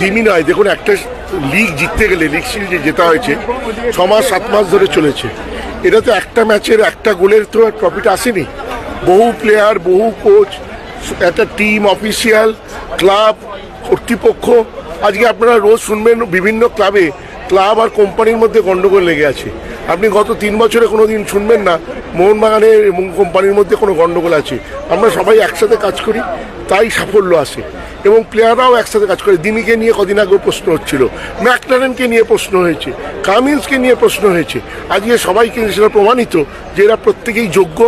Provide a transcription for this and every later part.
দিনই নয়। দেখুন একটা লিগ জিততে গেলে লিগ সিরিজে যেতে হয়েছে ছ মাস সাত মাস ধরে চলেছে। এটা তো একটা ম্যাচের একটা গোলের তো প্রফিট আসেনি। বহু প্লেয়ার বহু কোচ একটা টিম অফিসিয়াল ক্লাব কর্তৃপক্ষ। আজকে আপনারা রোজ শুনবেন বিভিন্ন ক্লাবে ক্লাব আর কোম্পানির মধ্যে গন্ডগোল লেগে আছে। আপনি গত তিন বছরে কোনো দিন শুনবেন না মোহনবাগানের এবং কোম্পানির মধ্যে কোনো গন্ডগোল আছে। আমরা সবাই একসাথে কাজ করি তাই সাফল্য আসে। এবং প্লেয়াররাও একসাথে কাজ করে। দিমিকে নিয়ে কদিন আগেও প্রশ্ন হচ্ছিল। ম্যাকলারেনকে নিয়ে প্রশ্ন হয়েছে। কামিন্সকে নিয়ে প্রশ্ন হয়েছে। আজকে সবাইকে সেটা প্রমাণিত যে এরা প্রত্যেকেই যোগ্য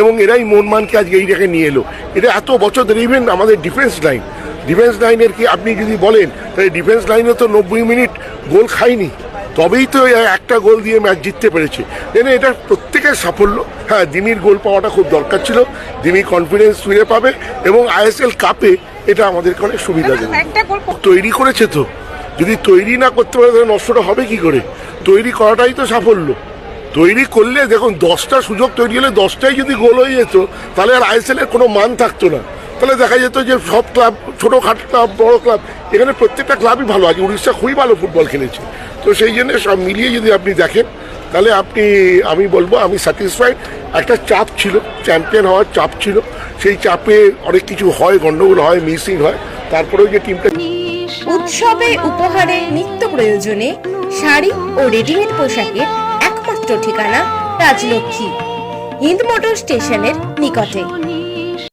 এবং এরাই মনমানকে আজকে এই জায়গায় নিয়ে এলো। এটা এত বছর ধরে ইভেন আমাদের ডিফেন্স লাইন ডিফেন্স লাইনের কি আপনি যদি বলেন, তাহলে ডিফেন্স লাইনে তো নব্বই মিনিট গোল খায়নি। তবেই তো একটা গোল দিয়ে ম্যাচ জিততে পেরেছে। জেনে এটা প্রত্যেকের সাফল্য। হ্যাঁ দিমির গোল পাওয়াটা খুব দরকার ছিল। দিমি কনফিডেন্স ফিরে পাবে এবং আইএসএল কাপে এটা আমাদেরকে অনেক সুবিধা দেবে তৈরি করেছে তো। যদি তৈরি না করতে পারে তাহলে নষ্টটা হবে কি করে? তৈরি করাটাই তো সাফল্য। তৈরি করলে দেখুন দশটা সুযোগ তৈরি হলে দশটাই যদি গোল হয়ে যেত তাহলে আর আইএসএল এর কোনো মান থাকতো না। তাহলে দেখা যেত যে সব ক্লাব ছোটো খাটো ক্লাব বড় ক্লাব এখানে প্রত্যেকটা ক্লাবই ভালো। আছে উড়িষ্যা খুবই ভালো ফুটবল খেলেছে। তো সেই জন্য সব মিলিয়ে যদি আপনি দেখেন তাহলে আপনি আমি বলব আমি স্যাটিসফাইড একটা চাপ ছিল চ্যাম্পিয়ন হওয়ার চাপ ছিল। সেই চাপে অনেক কিছু হয়, গন্ডগোল হয়, মিসিং হয়। তারপরেও যে টিমটা উৎসবে উপহারে নিত্য প্রয়োজনে শাড়ি ও রেডিমেড পোশাকের একমাত্র ঠিকানা রাজলক্ষ্মী, হিন্দ মোটর স্টেশনের নিকটে।